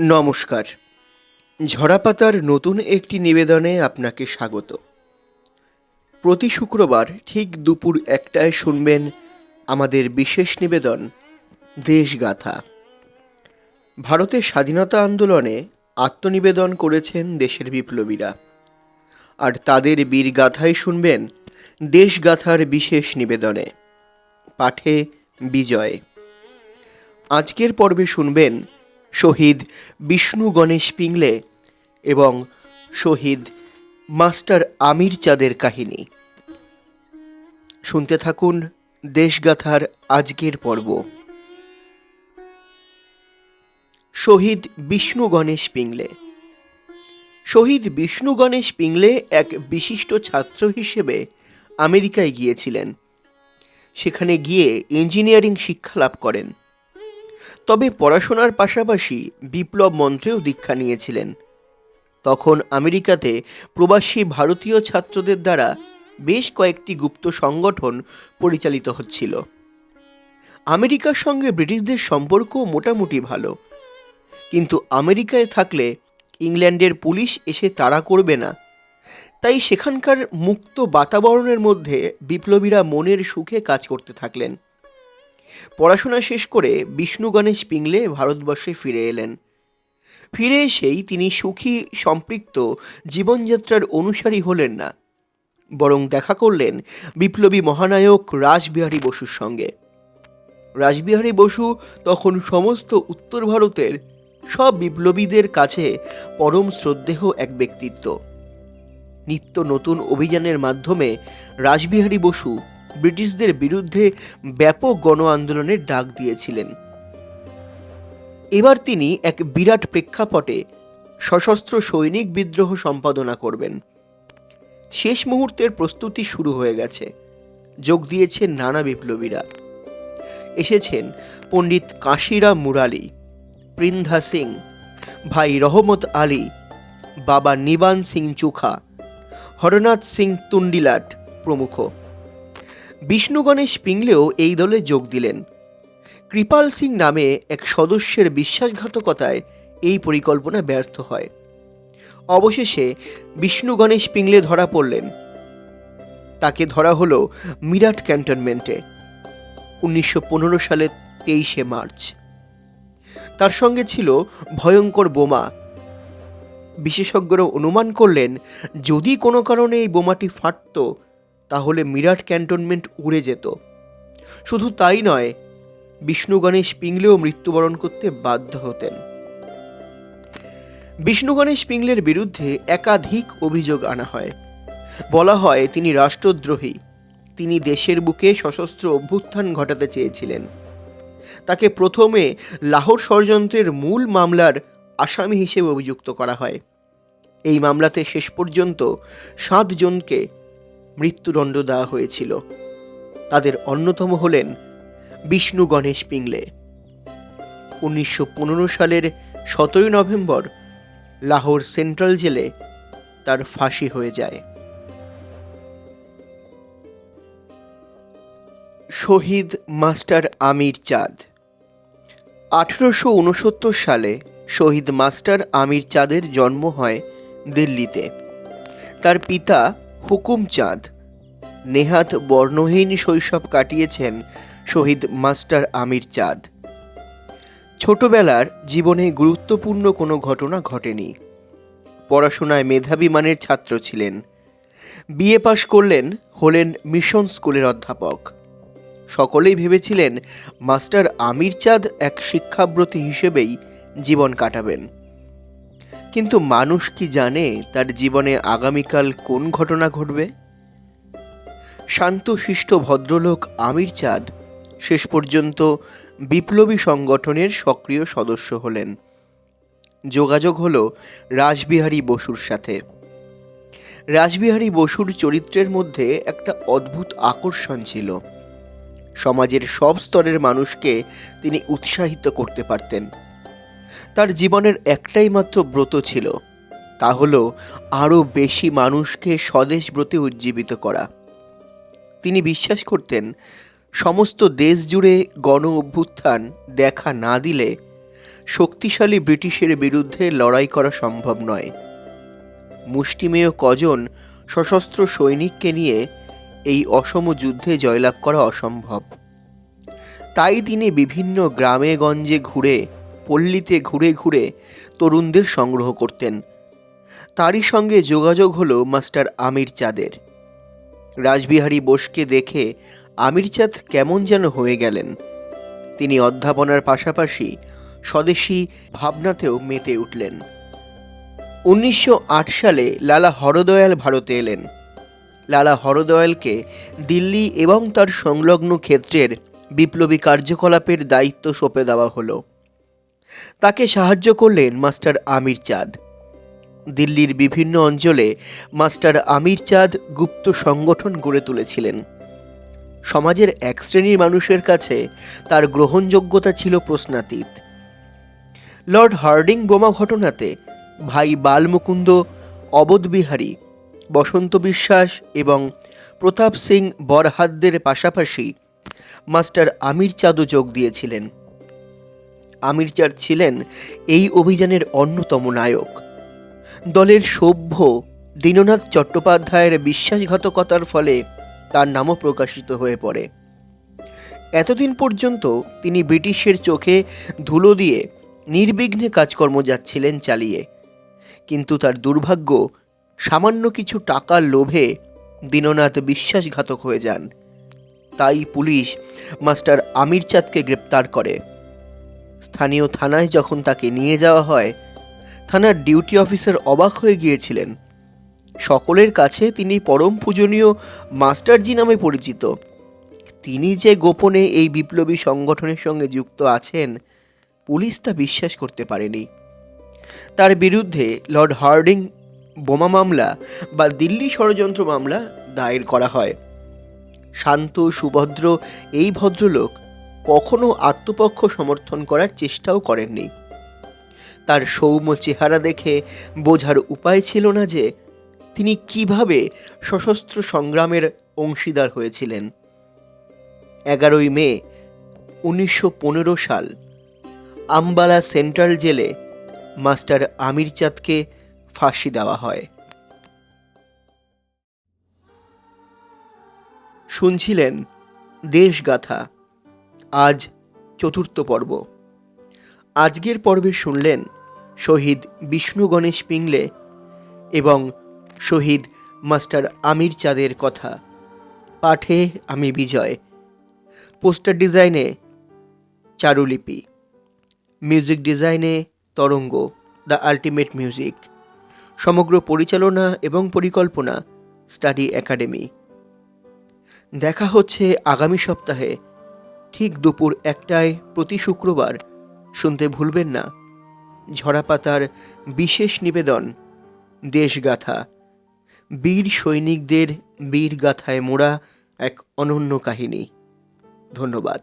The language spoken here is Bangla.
নমস্কার। ঝরাপাতার নতুন একটি নিবেদনে আপনাকে স্বাগত। প্রতি শুক্রবার ঠিক দুপুর একটায় শুনবেন আমাদের বিশেষ নিবেদন, দেশগাথা। ভারতের স্বাধীনতা আন্দোলনে আত্মনিবেদন করেছেন দেশের বিপ্লবীরা। আর তাদের বীরগাথাই শুনবেন দেশগাথার বিশেষ নিবেদনে। পাঠে বিজয়। আজকের পর্বে শুনবেন শহীদ বিষ্ণু গণেশ পিংলে এবং শহীদ মাস্টার আমির চাঁদের কাহিনী। শুনতে থাকুন দেশগাথার আজকের পর্ব। শহীদ বিষ্ণু গণেশ পিংলে। শহীদ বিষ্ণু গণেশ পিংলে এক বিশিষ্ট ছাত্র হিসেবে আমেরিকায় গিয়েছিলেন। সেখানে গিয়ে ইঞ্জিনিয়ারিং শিক্ষা লাভ করেন। তবে পড়াশোনার পাশাপাশি বিপ্লব মন্ত্রেও দীক্ষা নিয়েছিলেন। তখন আমেরিকাতে প্রবাসী ভারতীয় ছাত্রদের দ্বারা বেশ কয়েকটি গুপ্ত সংগঠন পরিচালিত হচ্ছিল। আমেরিকার সঙ্গে ব্রিটিশদের সম্পর্ক মোটামুটি ভালো। কিন্তু আমেরিকায় থাকলে ইংল্যান্ডের পুলিশ এসে তাড়া করবে না। তাই সেখানকার মুক্ত বাতাবরণের মধ্যে বিপ্লবীরা মনের সুখে কাজ করতে থাকলেন। পড়াশোনা শেষ করে বিষ্ণু গণেশ পিংলে ভারতবর্ষে ফিরে এলেন। ফিরে এসেই তিনি সুখী, সম্পৃক্ত, জীবনযাত্রার অনুসারী হলেন না। বরং দেখা করলেন বিপ্লবী মহানায়ক রাসবিহারী বসুর সঙ্গে। রাসবিহারী বসু তখন সমস্ত উত্তর ভারতের সব বিপ্লবীদের কাছে পরম শ্রদ্ধেয় এক ব্যক্তিত্ব। নিত্য নতুন অভিযানের মাধ্যমে রাসবিহারী বসু ব্রিটিশদের বিরুদ্ধে ব্যাপক গণ আন্দোলনের ডাক দিয়েছিলেন। এবার তিনি এক বিরাট প্রেক্ষাপটে সশস্ত্র সৈনিক বিদ্রোহ সম্পাদনা করবেন। শেষ মুহূর্তের প্রস্তুতি শুরু হয়ে গেছে। যোগ দিয়েছেন নানা বিপ্লবীরা। এসেছেন পণ্ডিত কাশিরাম মুরালি পৃন্ধা সিং, ভাই রহমত আলী, বাবা নিবান সিং চুখা, হরনাথ সিং তুন্ডিলাট প্রমুখ। বিষ্ণু গণেশ পিংলেও এই দলে যোগ দিলেন। কৃপাল সিং নামে এক সদস্যের বিশ্বাসঘাতকতায় এই পরিকল্পনা ব্যর্থ হয়। অবশেষে বিষ্ণু গণেশ পিংলে ধরা পড়লেন। তাকে ধরা হলো মিরাট ক্যান্টনমেন্টে, উনিশশো পনেরো সালের তেইশে মার্চ। তার সঙ্গে ছিল ভয়ঙ্কর বোমা। বিশেষজ্ঞরা অনুমান করলেন, যদি কোনো কারণে এই বোমাটি ফাটতো তাহলে মিরাট ক্যান্টনমেন্ট উড়ে যেত। শুধু তাই নয়, বিষ্ণু গণেশ পিংলেও মৃত্যুবরণ করতে বাধ্য হতেন। বিষ্ণু গণেশ পিংলের বিরুদ্ধে একাধিক অভিযোগ আনা হয়। বলা হয়, তিনি রাষ্ট্রদ্রোহী। তিনি দেশের বুকে সশস্ত্র অভ্যুত্থান ঘটাতে চেয়েছিলেন। তাকে প্রথমে লাহোর ষড়যন্ত্রের মূল মামলার আসামি হিসেবে অভিযুক্ত করা হয়। এই মামলাতে শেষ পর্যন্ত সাতজনকে মৃত্যুদণ্ড দেওয়া হয়েছিল। তাদের অন্যতম হলেন বিষ্ণু গণেশ পিংলে। উনিশশো পনেরো সালের সতেরোই নভেম্বর লাহোর সেন্ট্রাল জেলে তার ফাঁসি হয়ে যায়। শহীদ মাস্টার আমির চাঁদ। আঠেরোশো উনসত্তর সালে শহীদ মাস্টার আমির চাঁদের জন্ম হয় দিল্লিতে। তার পিতা হুকুম চাঁদ। নেহাত বর্ণহীন শৈশব কাটিয়েছেন শহীদ মাস্টার আমির চাঁদ। ছোটবেলার জীবনে গুরুত্বপূর্ণ কোনো ঘটনা ঘটেনি। পড়াশোনায় মেধাবী মানের ছাত্র ছিলেন। বিএ পাশ করলেন, হলেন মিশন স্কুলের অধ্যাপক। সকলেই ভেবেছিলেন মাস্টার আমির চাঁদ এক শিক্ষাব্রতী হিসেবেই জীবন কাটাবেন। কিন্তু মানুষ কি জানে তার জীবনে আগামীকাল কোন ঘটনা ঘটবে? শান্তশিষ্ট ভদ্রলোক আমির চাঁদ শেষ পর্যন্ত বিপ্লবী সংগঠনের সক্রিয় সদস্য হলেন। যোগাযোগ হলো রাসবিহারী বসুর সাথে। রাসবিহারী বসুর চরিত্রের মধ্যে একটা অদ্ভুত আকর্ষণ ছিল। সমাজের সব স্তরের মানুষকে তিনি উৎসাহিত করতে পারতেন। তার জীবনের একটাই মাত্র ব্রত ছিল, তা হলো আরও বেশি মানুষকে স্বদেশ ব্রতে উজ্জীবিত করা। তিনি বিশ্বাস করতেন, সমস্ত দেশ জুড়ে গণ অভ্যুত্থান দেখা না দিলে শক্তিশালী ব্রিটিশের বিরুদ্ধে লড়াই করা সম্ভব নয়। মুষ্টিমেয় কজন সশস্ত্র সৈনিককে নিয়ে এই অসম যুদ্ধে জয়লাভ করা অসম্ভব। তাই তিনি বিভিন্ন গ্রামে গঞ্জে ঘুরে পল্লীতে ঘুরে ঘুরে তরুণদের সংগ্রহ করতেন। তারই সঙ্গে যোগাযোগ হলো মাস্টার আমির চাঁদের। রাসবিহারী বোসকে দেখে আমির চাঁদ কেমন যেন হয়ে গেলেন। তিনি অধ্যাপনার পাশাপাশি স্বদেশী ভাবনাতেও মেতে উঠলেন। উনিশশো আট সালে লালা হরদয়াল ভারতে এলেন। লালা হরদয়ালকে দিল্লি এবং তার সংলগ্ন ক্ষেত্রের বিপ্লবী কার্যকলাপের দায়িত্ব সঁপে দেওয়া হলো। তাকে সাহায্য করলেন মাস্টার আমির চাঁদ। দিল্লির বিভিন্ন অঞ্চলে মাস্টার আমির চাঁদ গুপ্ত সংগঠন গড়ে তুলেছিলেন। সমাজের এক শ্রেণির মানুষের কাছে তার গ্রহণযোগ্যতা ছিল প্রশ্নাতীত। লর্ড হার্ডিং বোমা ঘটনাতে ভাই বালমুকুন্দ অবধবিহারী বসন্ত বিশ্বাস এবং প্রতাপ সিং বরহাদ্দের পাশাপাশি মাস্টার আমির চাঁদও যোগ দিয়েছিলেন। আমির চাঁদ ছিলেন এই অভিযানের অন্যতম নায়ক। দলের সভ্য দীননাথ চট্টোপাধ্যায়ের বিশ্বাসঘাতকতার ফলে তার নামও প্রকাশিত হয়ে পড়ে। এতদিন পর্যন্ত তিনি ব্রিটিশের চোখে ধুলো দিয়ে নির্বিঘ্নে কাজকর্ম যাচ্ছিলেন চালিয়ে। কিন্তু তার দুর্ভাগ্য, সামান্য কিছু টাকার লোভে দীননাথ বিশ্বাসঘাতক হয়ে যান। তাই পুলিশ মাস্টার আমির চাঁদকে গ্রেপ্তার করে। স্থানীয় থানায় যখন তাকে নিয়ে যাওয়া হয়, থানার ডিউটি অফিসার অবাক হয়ে গিয়েছিলেন। সকলের কাছে তিনি পরম পূজনীয় মাস্টারজি নামে পরিচিত। তিনি যে গোপনে এই বিপ্লবী সংগঠনের সঙ্গে যুক্ত আছেন, পুলিশ তা বিশ্বাস করতে পারেনি। তার বিরুদ্ধে লর্ড হার্ডিং বোমা মামলা বা দিল্লি ষড়যন্ত্র মামলা দায়ের করা হয়। শান্ত, সুভদ্র এই ভদ্রলোক কখনো আত্মপক্ষ সমর্থন করার চেষ্টাও করেননি। তার সৌম্য চেহারা দেখে বোঝার উপায় ছিল না যে তিনি কীভাবে সশস্ত্র সংগ্রামের অংশীদার হয়েছিলেন। এগারোই মে, উনিশশো পনেরো সাল, আম্বালা সেন্ট্রাল জেলে মাস্টার আমির চাঁদকে ফাঁসি দেওয়া হয়। শুনছিলেন দেশগাথা। আজ চতুর্থ পর্ব। আজকের পর্বে শুনলেন শহীদ বিষ্ণু গণেশ পিংলে এবং শহীদ মাস্টার আমির চাঁদের কথা। পাঠে আমি বিজয়। পোস্টার ডিজাইনে চারুলিপি। মিউজিক ডিজাইনে তরঙ্গ, দ্য আলটিমেট মিউজিক। সমগ্র পরিচালনা এবং পরিকল্পনা স্টাডি একাডেমি। দেখা হচ্ছে আগামী সপ্তাহে ঠিক দুপুর একটায় প্রতি শুক্রবার, শুনতে ভুলবেন না। ঝরাপাতার বিশেষ নিবেদন, দেশগাথা। বীর সৈনিকদের বীর গাথায় মোড়া এক অনন্য কাহিনী। ধন্যবাদ।